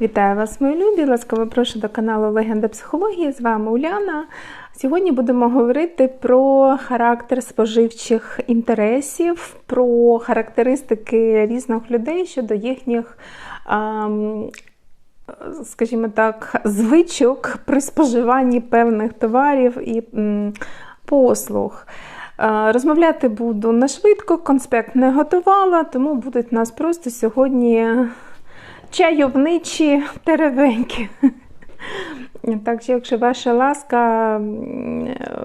Вітаю вас, мої любі! Ласкаво прошу до каналу Легенда психології. З вами Уляна. Сьогодні будемо говорити про характер споживчих інтересів, про характеристики різних людей щодо їхніх, скажімо так, звичок при споживанні певних товарів і послуг. Розмовляти буду на швидко, конспект не готувала, тому будуть нас просто сьогодні чайовничі теревеньки. Так що, якщо ваша ласка,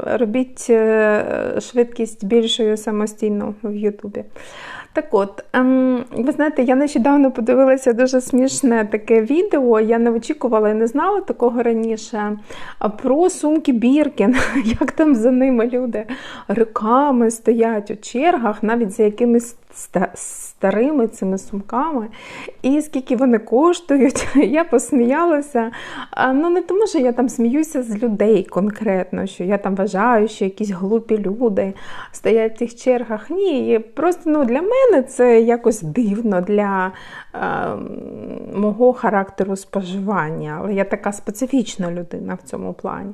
робіть е, швидкість більшою самостійно в Ютубі. Так от, ем, ви знаєте, я нещодавно подивилася дуже смішне таке відео. Я не очікувала і не знала такого раніше. Про сумки Біркін, як там за ними люди роками стоять у чергах, навіть за якимись старими цими сумками. І скільки вони коштують, я посміялася. Ну, не тому, що я там сміюся з людей конкретно, що я там вважаю, що якісь глупі люди стоять в тих чергах. Ні, просто ну, для мене це якось дивно для е, мого характеру споживання. Але я така специфічна людина в цьому плані.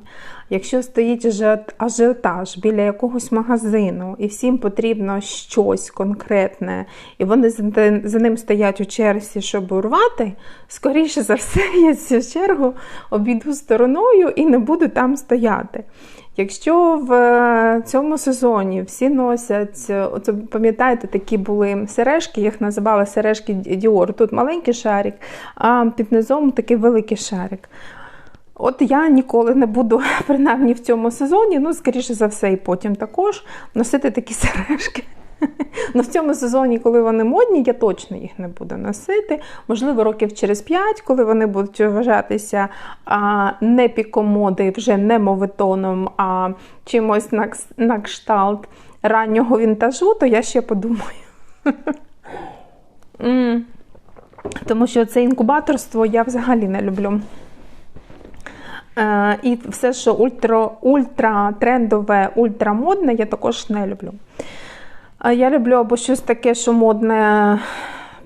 Якщо стоїть ажіотаж біля якогось магазину, і всім потрібно щось конкретне, і вони за ним стоять у черзі, щоб урвати, скоріше за все, я цю чергу обійду стороною і не буду там стояти. Якщо в е, цьому сезоні всі носять, оце, пам'ятаєте, такі були сережки, їх називали сережки Діор. Тут маленький шарик, а під низом такий великий шарик. От я ніколи не буду, принаймні в цьому сезоні, ну, скоріше за все, і потім також носити такі сережки. Ну, В цьому сезоні, коли вони модні, я точно їх не буду носити. Можливо, років через 5, коли вони будуть вважатися а, не пікомоди, вже не моветоном, а чимось на, на кшталт раннього вінтажу, то я ще подумаю. Тому що це інкубаторство я взагалі не люблю. Е, і все, що ультра, ультра трендове, ультрамодне, я також не люблю. Я люблю або щось таке, що модне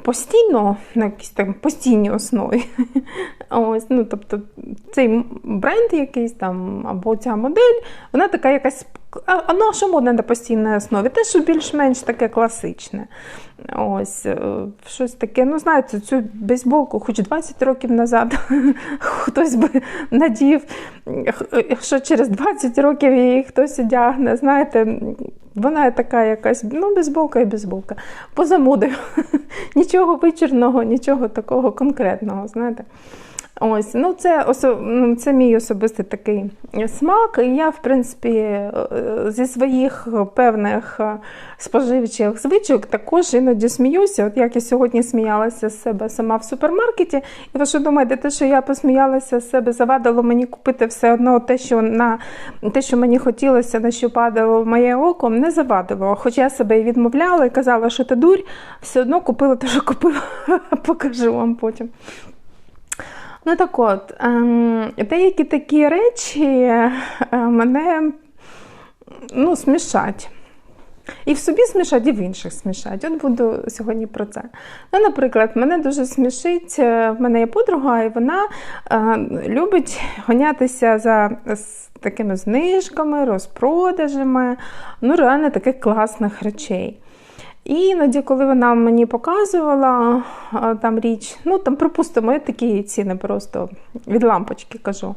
постійно, на якійсь там постійній основі. Ось, ну, Тобто цей бренд якийсь там, або ця модель, вона така якась. А на що модне на постійній основі? Те, що більш-менш таке класичне. Ось, е, щось таке, ну, знаєте, цю бейсболку, хоч 20 років назад хтось би надів, що через 20 років її хтось одягне. Знаєте, вона така якась, ну, бейсболка і бейсболка. Поза модою. Нічого вичерного, нічого такого конкретного. знаєте. Ось, ну Це ну, це мій особистий такий смак. І я, в принципі, е, зі своїх певних е, споживчих звичок також іноді сміюся. От як я сьогодні сміялася з себе сама в супермаркеті, і ви що думаєте, те, що я посміялася з себе, завадило мені купити все одно те, що на те, що мені хотілося, на що падало моє око, не завадило. Хоч я себе і відмовляла і казала, що ти дурь, все одно купила те, що купила, покажу вам потім. Ну так от, ем, деякі такі речі е, мене ну, смішать. І в собі смішать, і в інших смішать. От буду сьогодні про це. Ну, Наприклад, мене дуже смішить, е, в мене є подруга, і вона е, любить гонятися за такими знижками, розпродажами, ну, реально таких класних речей. І іноді, коли вона мені показувала там річ, ну там, припустимо, я такі ціни просто від лампочки кажу.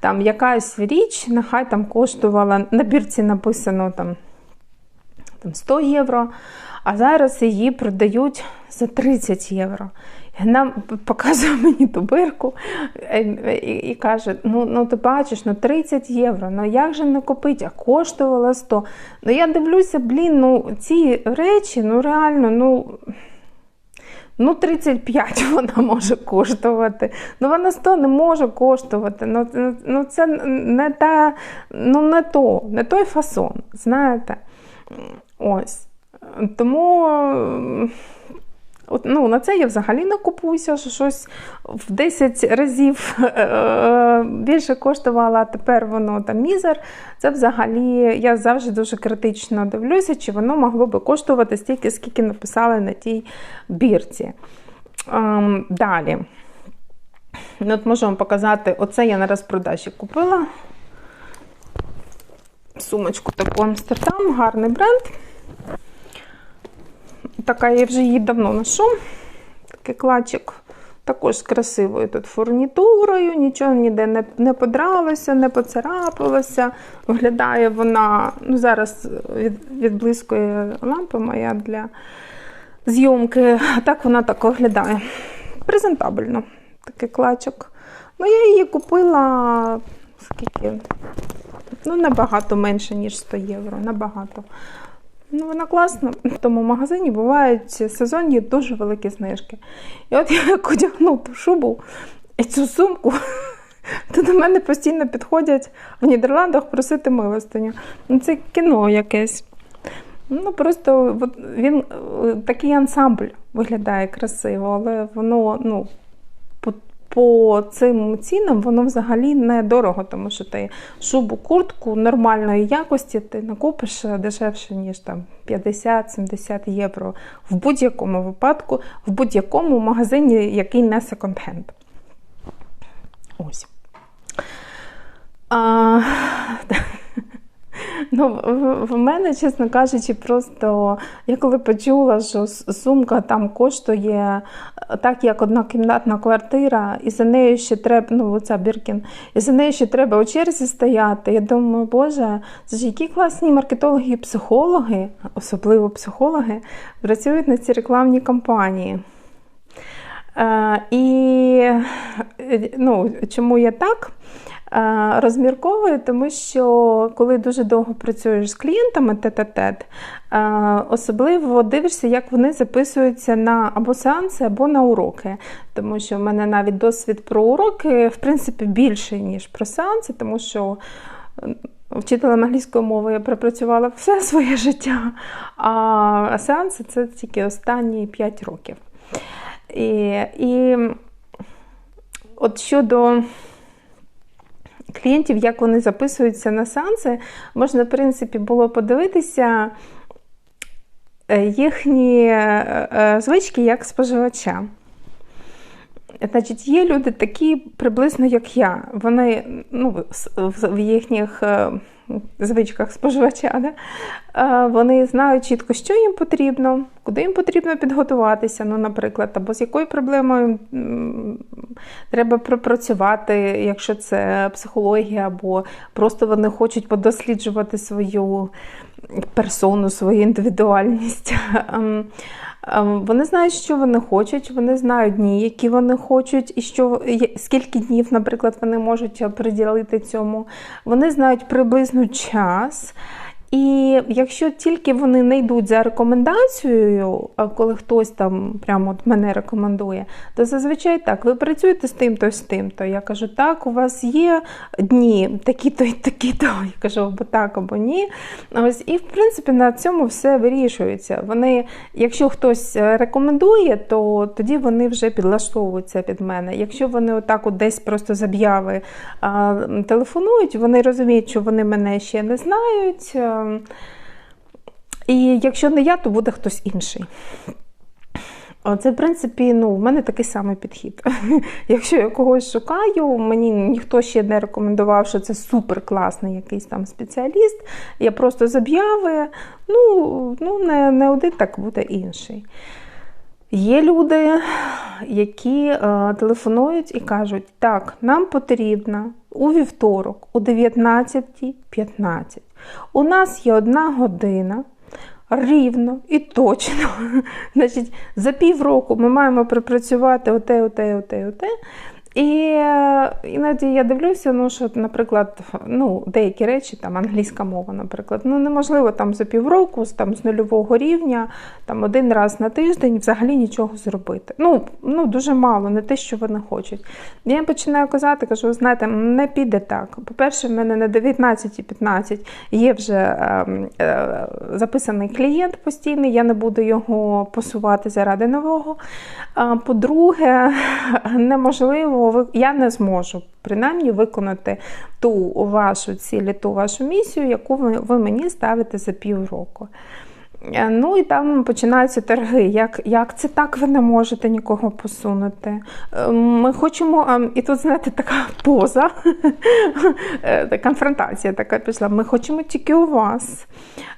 Там якась річ, нехай там коштувала, на бірці написано там, там 100 євро, а зараз її продають за 30 євро. Вона показує мені ту бирку е, і, каже: ну ну ти бачиш, ну 30 євро, ну як же не купити, а коштувала 100. Ну я дивлюся, блін, ну ці речі, ну реально, ну. Ну, 35 вона може коштувати. Ну, вона 100 не може коштувати. Ну, ну це не та, ну, не то, не той фасон, знаєте. Ось. Тому От, ну, На це я взагалі не купуюся, що щось в 10 разів е, е, більше коштувало, а тепер воно там мізер. Це взагалі я завжди дуже критично дивлюся, чи воно могло би коштувати стільки, скільки написали на тій бірці. Ем, далі. Ну, от можу вам показати, оце я на розпродажі купила. Сумочку таку Амстердам, гарний бренд. Така я вже її давно ношу. Такий клачик. Також з красивою тут фурнітурою, нічого ніде не не подралося, не поцарапалося. Виглядає вона, ну зараз від, відблискує лампа моя для зйомки. А так вона так виглядає. Презентабельно, такий клачок. Ну, я її купила скільки? Ну, набагато менше, ніж 100 євро. Набагато. Ну, Вона класна. В тому магазині бувають сезонні дуже великі знижки. І от я одягну ту шубу і цю сумку, то до мене постійно підходять в Нідерландах просити милостиню. Ну, Це кіно якесь. Ну, Просто от, він такий ансамбль виглядає красиво, але воно, ну, по цим цінам воно взагалі не дорого, тому що ти шубу, куртку нормальної якості ти накупиш дешевше, ніж там 50-70 євро в будь-якому випадку, в будь-якому магазині, який не секонд-хенд. Ось. А, Ну, В мене, чесно кажучи, просто я коли почула, що сумка там коштує е, так, як однокімнатна квартира, і за нею ще треба, ну, оця Біркін, і за нею ще треба у черзі стояти. Я думаю, Боже, це ж які класні маркетологи і психологи, особливо психологи, працюють на ці рекламні кампанії. Е, і е, ну, чому я так? Розмірковую, тому що коли дуже довго працюєш з клієнтами тет-а-тет, особливо дивишся, як вони записуються на або сеанси, або на уроки. Тому що в мене навіть досвід про уроки, в принципі, більший, ніж про сеанси, тому що. Вчителем англійської мови я пропрацювала все своє життя, а сеанси це тільки останні 5 років. І, і от щодо клієнтів, як вони записуються на сеанси, можна, в принципі, було подивитися е, їхні е, е, звички як споживача. Значить, Є люди такі приблизно, як я. Вони ну, в їхніх звичках споживача, да? вони знають чітко, що їм потрібно, куди їм потрібно підготуватися, ну, наприклад, або з якою проблемою треба пропрацювати, якщо це психологія, або просто вони хочуть подосліджувати свою персону, свою індивідуальність. Ем, ем, вони знають, що вони хочуть, вони знають дні, які вони хочуть, і що скільки днів, наприклад, вони можуть приділити цьому. Вони знають приблизно час. І якщо тільки вони не йдуть за рекомендацією, коли хтось там прямо от мене рекомендує, то зазвичай так, ви працюєте з тим-то з тим-то. Я кажу, так, у вас є дні, такі-то і такі-то. Я кажу, або так, або ні. Ось, І в принципі на цьому все вирішується. Вони, Якщо хтось рекомендує, то тоді вони вже підлаштовуються під мене. Якщо вони отак от десь просто з телефонують, вони розуміють, що вони мене ще не знають. І якщо не я, то буде хтось інший. Це, в принципі, ну, в мене такий самий підхід. Якщо я когось шукаю, мені ніхто ще не рекомендував, що це супер класний якийсь там спеціаліст. Я просто з ну, ну не, не один, так буде інший. Є люди, які е, телефонують і кажуть, так, нам потрібно у вівторок о 19.15. У нас є одна година. Рівно і точно. Значить, За півроку ми маємо пропрацювати оте, оте, оте, оте. І е, іноді я дивлюся, ну що, наприклад, ну, деякі речі, там англійська мова, наприклад, ну неможливо там за півроку, там з нульового рівня, там один раз на тиждень взагалі нічого зробити. Ну, ну дуже мало, не те, що вони хочуть. Я починаю казати, кажу, знаєте, не піде так. По-перше, в мене на 19-15 є вже е, е, записаний клієнт постійний, я не буду його посувати заради нового. По-друге, неможливо я не зможу принаймні виконати ту вашу ціль, ту вашу місію, яку ви мені ставите за півроку. Е, ну і там починаються торги. Як як це так ви не можете нікого посунути? Е, ми хочемо, і тут, знаєте, така поза, е, конфронтація така пішла. Ми хочемо тільки у вас.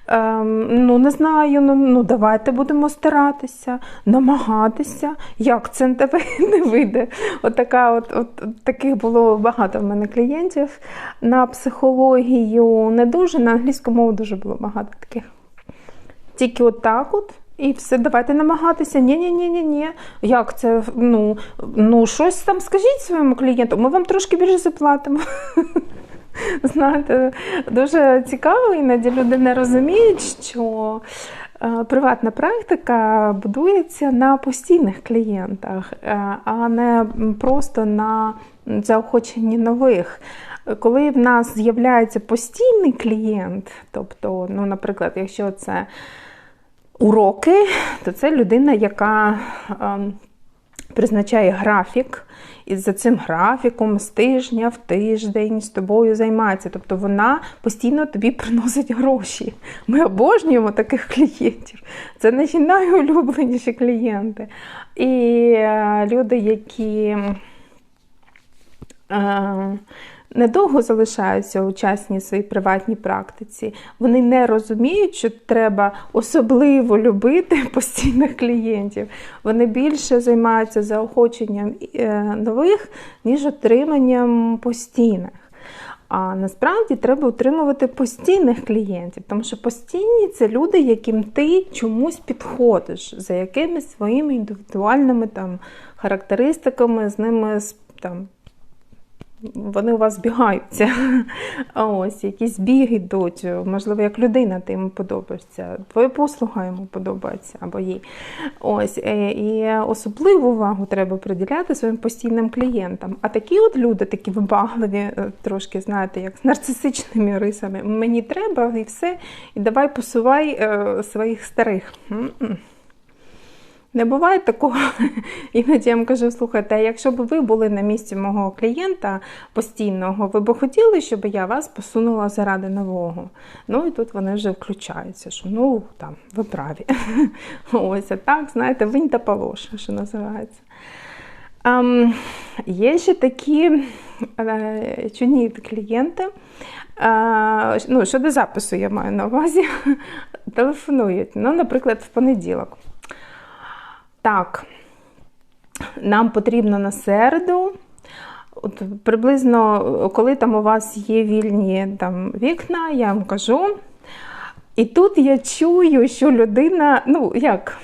Ем, ну, не знаю, ну ну давайте будемо старатися, намагатися. Як це не вийде? От, така, от, от таких було багато в мене клієнтів на психологію. Не дуже, на англійську мову дуже було багато таких. Тільки от так от. І все, давайте намагатися. Ні-ні-ні-ні-ні. Як це? Ну, ну, щось там скажіть своєму клієнту, ми вам трошки більше заплатимо. Знаєте, дуже цікаво, іноді люди не розуміють, що е, приватна практика будується на постійних клієнтах, е, а не просто на заохоченні нових. Коли в нас з'являється постійний клієнт, тобто, ну, наприклад, якщо це уроки, то це людина, яка ем, призначає графік, і за цим графіком з тижня в тиждень з тобою займається. Тобто вона постійно тобі приносить гроші. Ми обожнюємо таких клієнтів. Це наші найулюбленіші клієнти. І е, люди, які. Недовго залишаються у частній своїй приватній практиці. Вони не розуміють, що треба особливо любити постійних клієнтів. Вони більше займаються заохоченням е, нових, ніж отриманням постійних. А насправді треба утримувати постійних клієнтів, тому що постійні це люди, яким ти чомусь підходиш, за якимись своїми індивідуальними там характеристиками, з ними там вони у вас збігаються. Ось, якісь біги йдуть, можливо, як людина ти йому подобаєшся, твоя послуга йому подобається або їй. Ось, е, І особливу увагу треба приділяти своїм постійним клієнтам. А такі от люди, такі вибагливі, е, трошки, знаєте, як з нарцисичними рисами. Мені треба і все, і давай посувай е, своїх старих. Не буває такого. Іноді я вам кажу, слухайте, якщо б ви були на місці мого клієнта постійного, ви б хотіли, щоб я вас посунула заради нового. Ну і тут вони вже включаються, що ну там, ви праві. Ось а так, знаєте, винь та полоша, що називається. Um, є ще такі uh, чудні клієнти. Uh, ну, Щодо запису я маю на увазі, телефонують. Ну, Наприклад, в понеділок. Так, нам потрібно на середу. От Приблизно, коли там у вас є вільні там, вікна, я вам кажу. І тут я чую, що людина, ну як?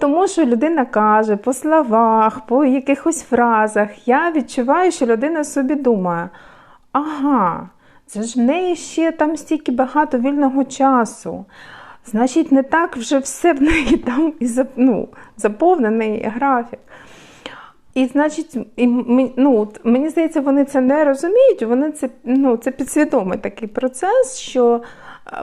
Тому що людина каже по словах, по якихось фразах, я відчуваю, що людина собі думає, ага, це ж в неї ще там стільки багато вільного часу. Значить, не так вже все в неї там і ну, заповнений графік. І, значить, і, ну, мені здається, вони це не розуміють, вони це ну, це підсвідомий такий процес, що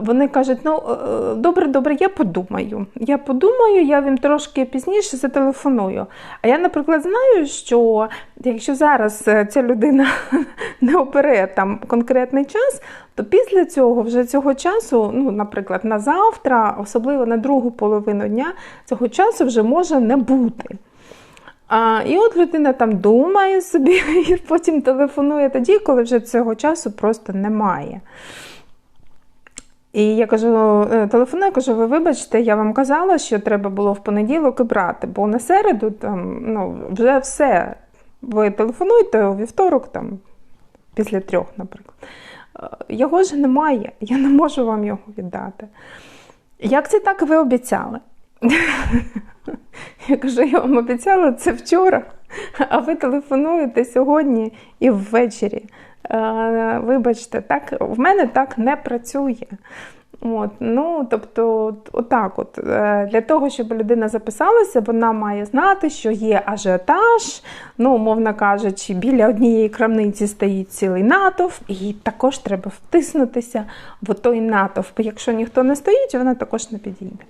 вони кажуть, ну е, добре, добре, я подумаю. Я подумаю, я їм трошки пізніше зателефоную. А я, наприклад, знаю, що якщо зараз е, ця людина не опере там конкретний час, то після цього, вже цього часу, ну, наприклад, на завтра, особливо на другу половину дня, цього часу вже може не бути. А, І от людина там думає собі, і потім телефонує тоді, коли вже цього часу просто немає. І я кажу, «Е, телефоную, кажу, ви вибачте, я вам казала, що треба було в понеділок і брати, бо на середу там ну, вже все. Ви телефонуєте у вівторок, там, після трьох, наприклад. Е, його ж немає, я не можу вам його віддати. Як це так ви обіцяли? Я кажу, я вам обіцяла це вчора, а ви телефонуєте сьогодні і ввечері. Е, вибачте, так, в мене так не працює. От, ну, Тобто, отак от, е, для того, щоб людина записалася, вона має знати, що є ажіотаж, ну, умовно кажучи, біля однієї крамниці стоїть цілий натовп, і також треба втиснутися в той натовп. Якщо ніхто не стоїть, вона також не підійде.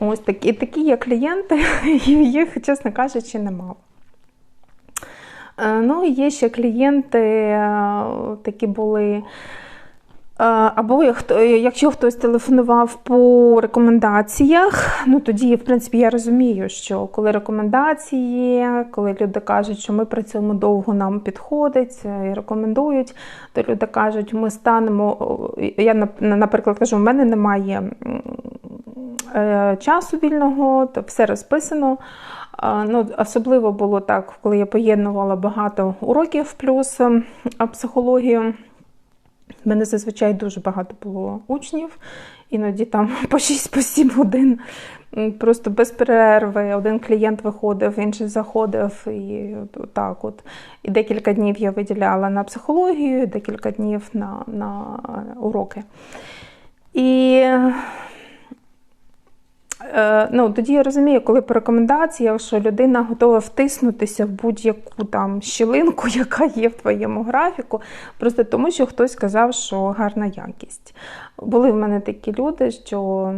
Ось такі такі є клієнти, і їх, чесно кажучи, немало. Е, ну, є ще клієнти, е, такі були. Е, Або якщо хтось телефонував по рекомендаціях, ну тоді, в принципі, я розумію, що коли рекомендації, коли люди кажуть, що ми працюємо довго, нам підходить і рекомендують, то люди кажуть, ми станемо. Я наприклад кажу, в мене немає часу вільного, то все розписано. Ну, особливо було так, коли я поєднувала багато уроків плюс ем, психологію. У мене зазвичай дуже багато було учнів, іноді там по 6-7 годин. Просто без перерви. Один клієнт виходив, інший заходив. І так от. І декілька днів я виділяла на психологію, декілька днів на, на уроки. І ну, тоді я розумію, коли по рекомендаціях, що людина готова втиснутися в будь-яку там щілинку, яка є в твоєму графіку, просто тому, що хтось сказав, що гарна якість. Були в мене такі люди, що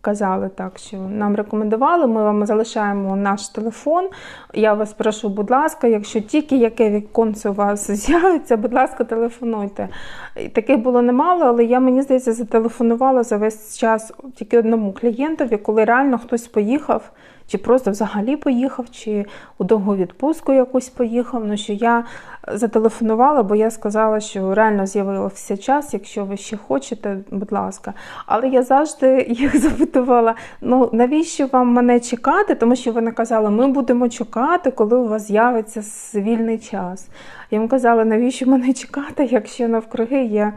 казали так, що нам рекомендували, ми вам залишаємо наш телефон. Я вас прошу, будь ласка, якщо тільки яке віконце у вас з'явиться, будь ласка, телефонуйте. І Таких було немало, але я, мені здається, зателефонувала за весь час тільки одному клієнтові, коли реально хтось поїхав, чи просто взагалі поїхав, чи у довгу відпустку якусь поїхав. Ну що я зателефонувала, бо я сказала, що реально з'явився час, якщо ви ще хочете, будь ласка. Але я завжди їх запитувала: ну навіщо вам мене чекати? Тому що вони казали, ми будемо чекати, коли у вас з'явиться вільний час. Я їм казала, навіщо мене чекати, якщо навкруги є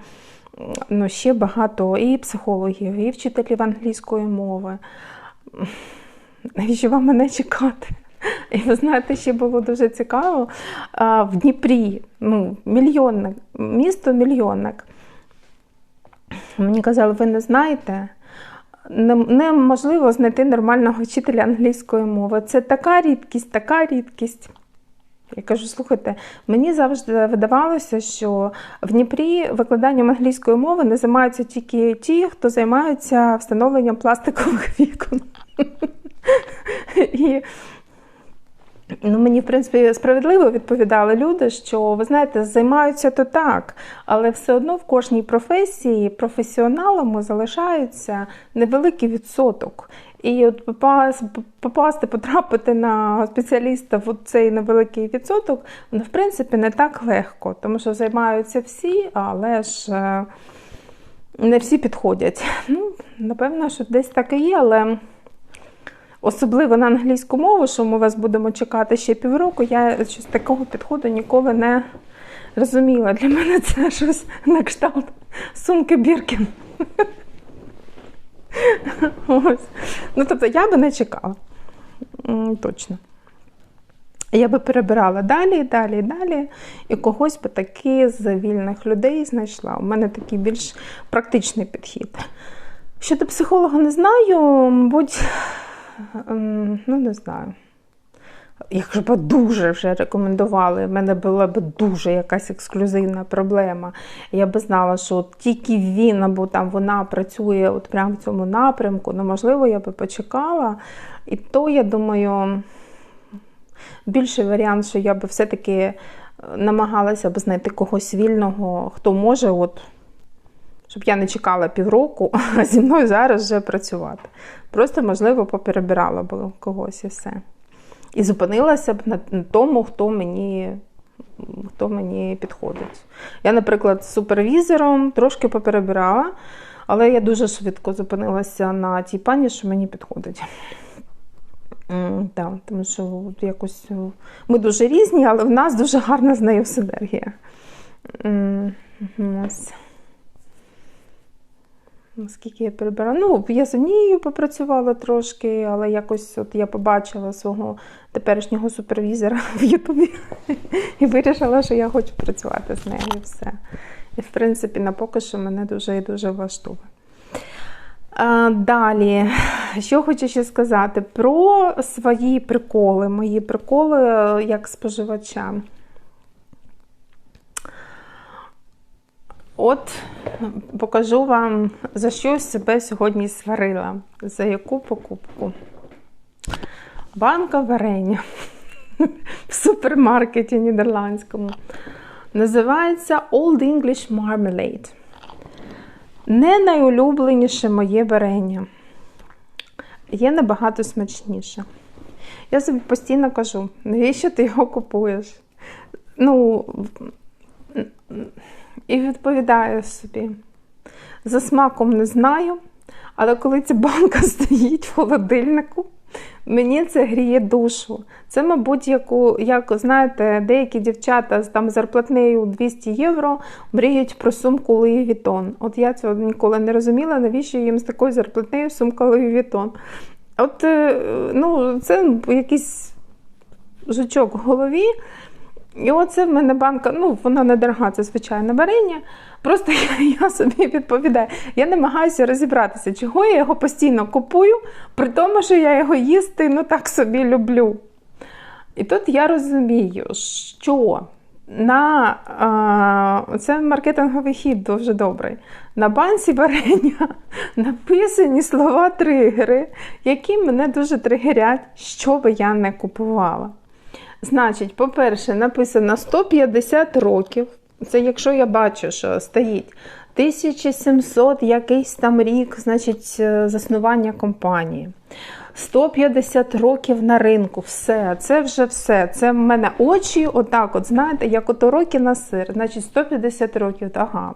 ну, ще багато і психологів, і вчителів англійської мови. Навіщо вам мене чекати? І ви знаєте, ще було дуже цікаво. В Дніпрі, ну, мільйонник, місто мільйонник. Мені казали, ви не знаєте, неможливо знайти нормального вчителя англійської мови. Це така рідкість, така рідкість. Я кажу, слухайте, мені завжди видавалося, що в Дніпрі викладанням англійської мови не займаються тільки ті, хто займаються встановленням пластикових вікон. І Ну, мені, в принципі, справедливо відповідали люди, що ви знаєте, займаються то так, але все одно в кожній професії професіоналами залишається невеликий відсоток. І от попасти, потрапити на спеціаліста в цей невеликий відсоток, ну, в принципі, не так легко, тому що займаються всі, але ж е, не всі підходять. Ну, напевно, що десь так і є, але. Особливо на англійську мову, що ми вас будемо чекати ще півроку, я щось такого підходу ніколи не розуміла. Для мене це щось на кшталт сумки Біркін. Ось. Ну, тобто я би не чекала. Точно. Я би перебирала далі, далі, далі, і когось би таки з вільних людей знайшла. У мене такий більш практичний підхід. Щодо психолога не знаю, мабуть, ну не знаю. Якщо б дуже вже рекомендували, в мене була б дуже якась ексклюзивна проблема. Я би знала, що от тільки він або там вона працює от прямо в цьому напрямку, ну можливо, я би почекала. І то, я думаю, більший варіант, що я би все-таки е, намагалася б знайти когось вільного, хто може, от, щоб я не чекала півроку, а зі мною зараз вже працювати. Просто, можливо, поперебирала б когось і все. І зупинилася б на тому, хто мені, хто мені підходить. Я, наприклад, з супервізором трошки поперебирала, але я дуже швидко зупинилася на тій пані, що мені підходить. Так, тому що якось е, ми дуже різні, але в нас дуже гарна з нею синергія. Ось. Наскільки я перебирала? Ну, я з однією попрацювала трошки, але якось от я побачила свого теперішнього супервізора в Ютубі і вирішила, що я хочу працювати з нею і все. І, в принципі, на поки що мене дуже і дуже влаштовує. Далі, що хочу ще сказати про свої приколи, мої приколи е, як споживача. От покажу вам, за що себе сьогодні сварила, за яку покупку. Банка варення в супермаркеті нідерландському. Називається Old English Marmalade. Не найулюбленіше моє варення. Є набагато смачніше. Я собі постійно кажу, навіщо ти його купуєш? Ну, і відповідаю собі. За смаком не знаю, але коли ця банка стоїть в холодильнику, мені це гріє душу. Це, мабуть, яку, як знаєте, деякі дівчата з там зарплатнею 200 євро мріють про сумку Louis Vuitton. От я цього ніколи не розуміла, навіщо їм з такою зарплатнею сумка Louis Vuitton. От е, ну, це якийсь жучок в голові. І оце в мене банка, ну, вона не дорога, це звичайне варення. Просто я, я собі відповідаю. Я намагаюся розібратися, чого я його постійно купую, при тому, що я його їсти ну так собі люблю. І тут я розумію, що на а, це маркетинговий хід дуже добрий. На банці варення написані слова тригери, які мене дуже тригерять, що би я не купувала. Значить, по-перше, написано 150 років. Це якщо я бачу, що стоїть 1700 якийсь там рік, значить, е, заснування компанії. 150 років на ринку, все, це вже все. Це в мене очі, отак, от, знаєте, як ото роки на сир, значить 150 років, ага.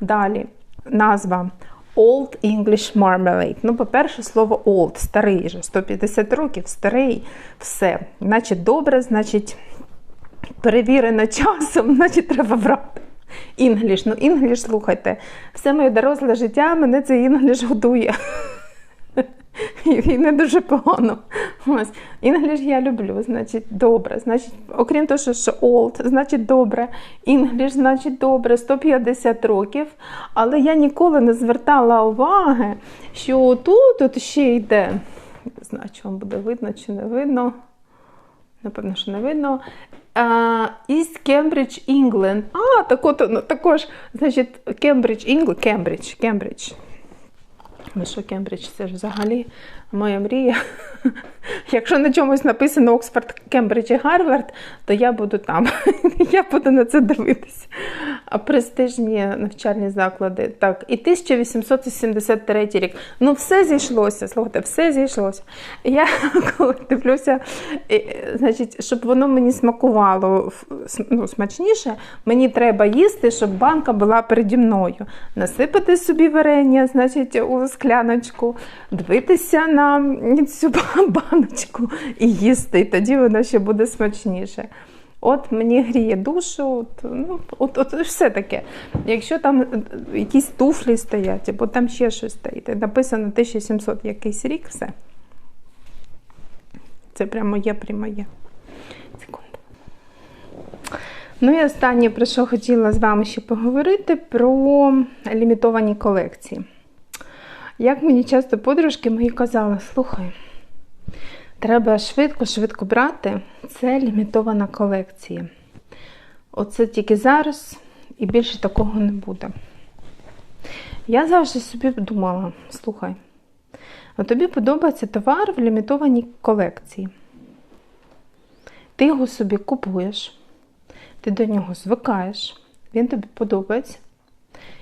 Далі назва Old English Marmalade. Ну, по-перше, слово old, старий же, 150 років, старий, все. Значить, добре, значить, перевірено часом, значить, треба брати. Інгліш, ну інгліш, слухайте, все моє доросле життя мене цей інгліш годує. І не дуже погано. Ось. Інгліш я люблю, значить, добре. Значить, Окрім того, що old, значить добре. Інгліш, значить добре, 150 років. Але я ніколи не звертала уваги, що тут тут ще йде. Не знаю, чи вам буде видно, чи не видно. Напевно, що не видно. East Cambridge, England. А, так от, ну, також, значить, Cambridge, England, Cambridge, Cambridge. Ну що, Кембридж, це ж взагалі моя мрія. Якщо на чомусь написано Оксфорд, Кембридж і Гарвард, то я буду там. Я буду на це дивитися. А престижні навчальні заклади. Так, і 1873 рік. Ну, все зійшлося. Слухайте, все зійшлося. Я коли дивлюся, значить, щоб воно мені смакувало ну, смачніше, мені треба їсти, щоб банка була переді мною. Насипати собі варення, значить, у скляночку, дивитися на цю баночку і їсти, і тоді воно ще буде смачніше. От мені гріє душу, от, ну, от, от все таке. Якщо там якісь туфлі стоять, або там ще щось стоїть, написано 1700 якийсь рік, все. Це прямо є прямо є. Ну і останнє, про що хотіла з вами ще поговорити, про лімітовані колекції. Як мені часто подружки мої казали, слухай, треба швидко-швидко брати, це лімітована колекція. Оце тільки зараз і більше такого не буде. Я завжди собі думала, слухай, а тобі подобається товар в лімітованій колекції. Ти його собі купуєш, ти до нього звикаєш, він тобі подобається.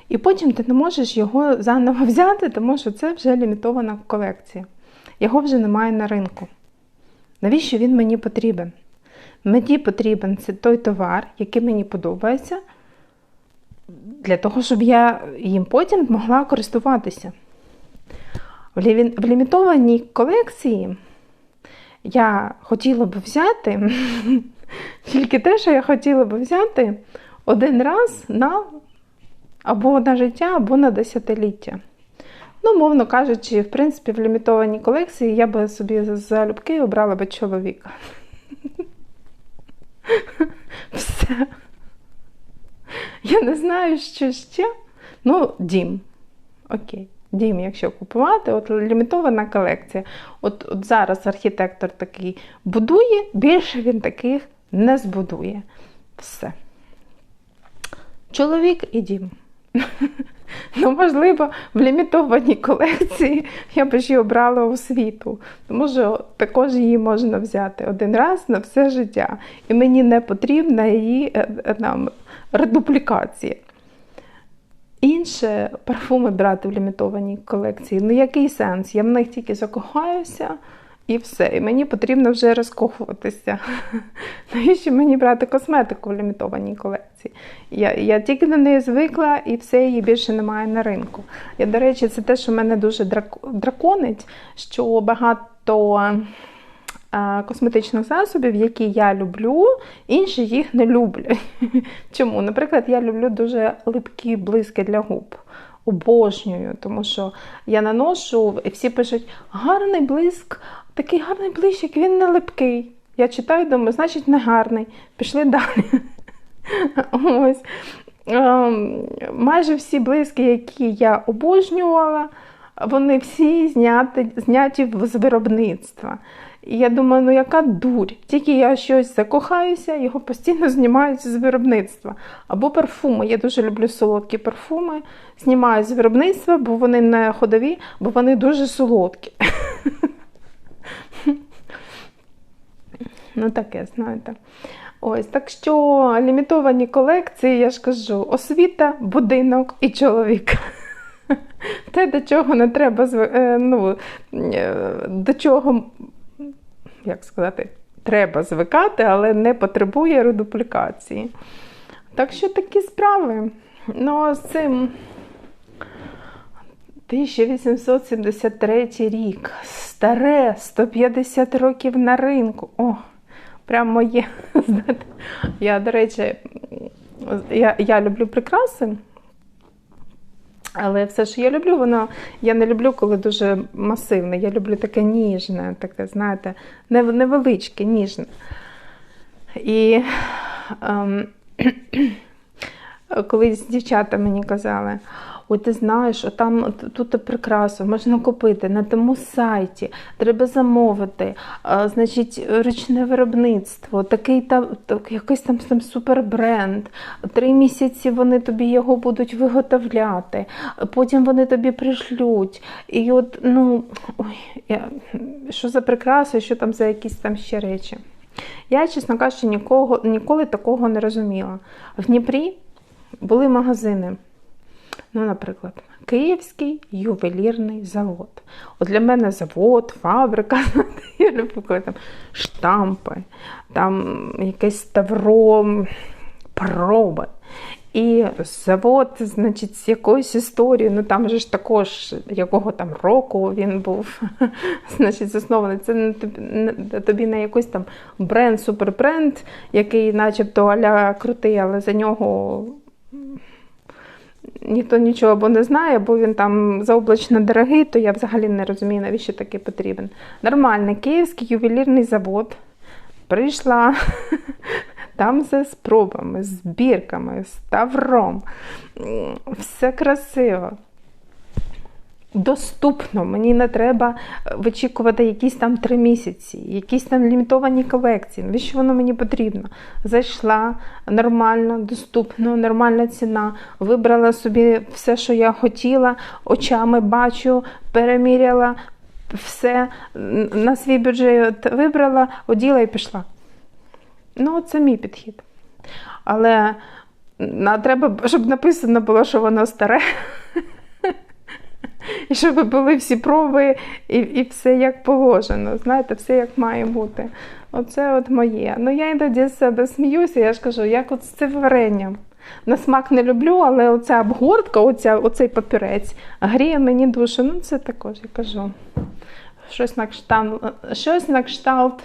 І потім ти не можеш його заново взяти, тому що це вже лімітована колекція. Його вже немає на ринку. Навіщо він мені потрібен? Мені потрібен це той товар, який мені подобається, для того, щоб я їм потім могла користуватися. В лімітованій колекції я хотіла б взяти тільки те, що я хотіла б взяти один раз на або на життя, або на десятиліття. Ну, мовно кажучи, в принципі, в лімітованій колекції я би собі залюбки обрала би чоловіка. Все. Я не знаю, що ще. Ну, дім. Окей, дім, якщо купувати, от лімітована колекція. От, от зараз архітектор такий будує, більше він таких не збудує. Все. Чоловік і дім. Ну, можливо, в лімітованій колекції я б ще обрала освіту, тому що також її можна взяти один раз на все життя. І мені не потрібна її е, е, нам, редуплікація. Інше парфуми брати в лімітованій колекції. Ну, який сенс? Я в них тільки закохаюся і все. І мені потрібно вже розкохуватися. Навіщо мені брати косметику в лімітованій колекції? Я я тільки до неї звикла і все, її більше немає на ринку. Я, до речі, це те, що мене дуже драконить, що багато. Косметичних засобів, які я люблю, інші їх не люблять. Чому? Наприклад, я люблю дуже липкі блиски для губ. Обожнюю, тому що я наношу, і всі пишуть, гарний блиск, такий гарний блищик, він не липкий. Я читаю, думаю, значить, не гарний. Пішли далі. Ось. Ем, майже всі блиски, які я обожнювала, вони всі зняті, зняті з виробництва. І я думаю, ну яка дурь? Тільки я щось закохаюся, його постійно знімають з виробництва. Або парфуми. Я дуже люблю солодкі парфуми. Знімають з виробництва, бо вони не ходові, бо вони дуже солодкі. Ну, таке, знаєте. Ось, так що лімітовані колекції, я ж кажу, освіта, будинок і чоловік. Те, до чого не треба е, ну, е, до чого як сказати, треба звикати, але не потребує редуплікації. Так що такі справи. Ну, з цим 1873 рік. Старе, 150 років на ринку. О, прям моє. Я, до речі, я, я люблю прикраси. Але все, що я люблю, воно я не люблю, коли дуже масивне. Я люблю таке ніжне, таке, знаєте, невеличке, ніжне. І ем, колись дівчата мені казали, Ой, ти знаєш, там тут прикрасу можна купити на тому сайті, треба замовити, а, значить, ручне виробництво, такий там так, якийсь там там супербренд. Три місяці вони тобі його будуть виготовляти, потім вони тобі пришлють. І от, ну, ой, я, що за прикраси, що там за якісь там ще речі. Я, чесно кажучи, нікого, ніколи такого не розуміла. В Дніпрі були магазини. Ну, наприклад, Київський ювелірний завод. От Для мене завод, фабрика, я люблю там штампи, там якесь ставро, проби. І завод, значить, з якоюсь історією, ну там же ж також якого там року він був значить, заснований. Це не тобі, не, тобі не якийсь там бренд, супербренд, який начебто аля крутий, але за нього ніхто нічого або не знає, або він там заоблачно дорогий, то я взагалі не розумію, навіщо такий потрібен. Нормальний київський ювелірний завод. Прийшла там за спробами, з бірками, з тавром. Все красиво доступно. Мені не треба е, вичікувати якісь там три місяці, якісь там лімітовані колекції. Навіщо воно мені потрібно? Зайшла нормально, доступно, нормальна ціна, вибрала собі все, що я хотіла, очами бачу, переміряла все на свій бюджет вибрала, оділа і пішла. Ну, це мій підхід. Але треба, щоб написано було, що воно старе. І щоб були всі проби і і все як положено. Знаєте, все як має бути. Оце от моє. Ну я іноді з себе сміюся, я ж кажу, як от з цим варенням. На смак не люблю, але оця обгортка, оця, оцей папірець гріє мені душу. Ну, це також я кажу. Щось на кшталт, щось на кшталт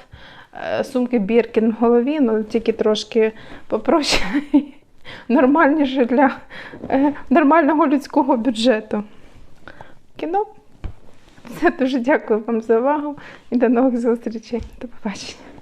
е, сумки Біркін в голові, ну тільки трошки попроще, нормальніше для е, нормального людського бюджету кіно. Все, дуже дякую вам за увагу і до нових зустрічей. До побачення.